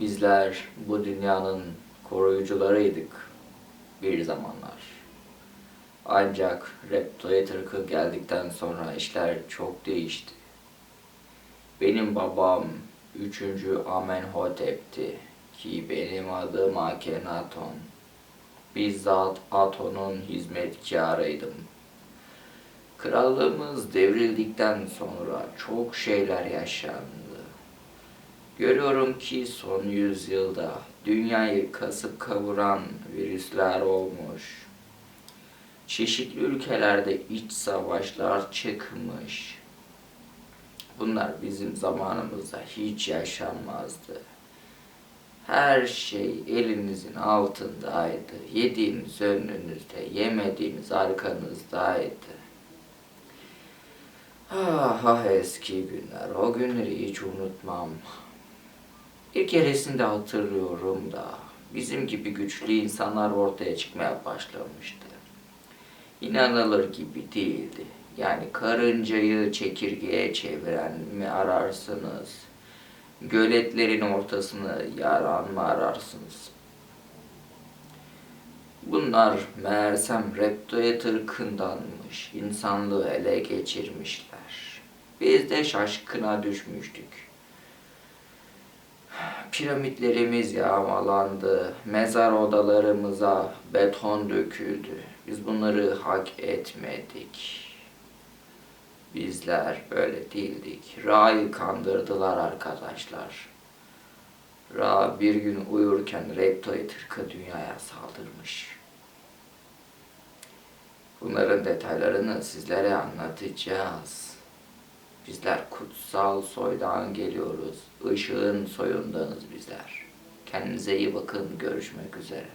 Bizler bu dünyanın koruyucularıydık bir zamanlar. Ancak Reptoid ırkı geldikten sonra işler çok değişti. Benim babam 3. Amenhotep'ti ki benim adım Akhenaton. Bizzat Aton'un hizmetkarıydım. Krallığımız devrildikten sonra çok şeyler yaşandı. Görüyorum ki son yüzyılda dünyayı kasıp kavuran virüsler olmuş. Çeşitli ülkelerde iç savaşlar çıkmış. Bunlar bizim zamanımızda hiç yaşanmazdı. Her şey elinizin altındaydı. Yediğiniz önünüzde, yemediğiniz arkanızdaydı. Ah, ah eski günler. O günleri hiç unutmam. Bir keresinde hatırlıyorum da bizim gibi güçlü insanlar ortaya çıkmaya başlamıştı. İnanılır gibi değildi. Yani karıncayı çekirgeye çeviren mi ararsınız? Göletlerin ortasını yaran mı ararsınız? Bunlar meğersem reptoid ırkındanmış. İnsanlığı ele geçirmişler. Biz de şaşkına düşmüştük. Piramitlerimiz yağmalandı. Mezar odalarımıza beton döküldü. Biz bunları hak etmedik. Bizler böyle değildik. Ra'yı kandırdılar arkadaşlar. Ra bir gün uyurken Reptoid ırkı dünyaya saldırmış. Bunların detaylarını sizlere anlatacağız. Bizler kutsal soydan geliyoruz. Işığın soyundanız bizler. Kendinize iyi bakın. Görüşmek üzere.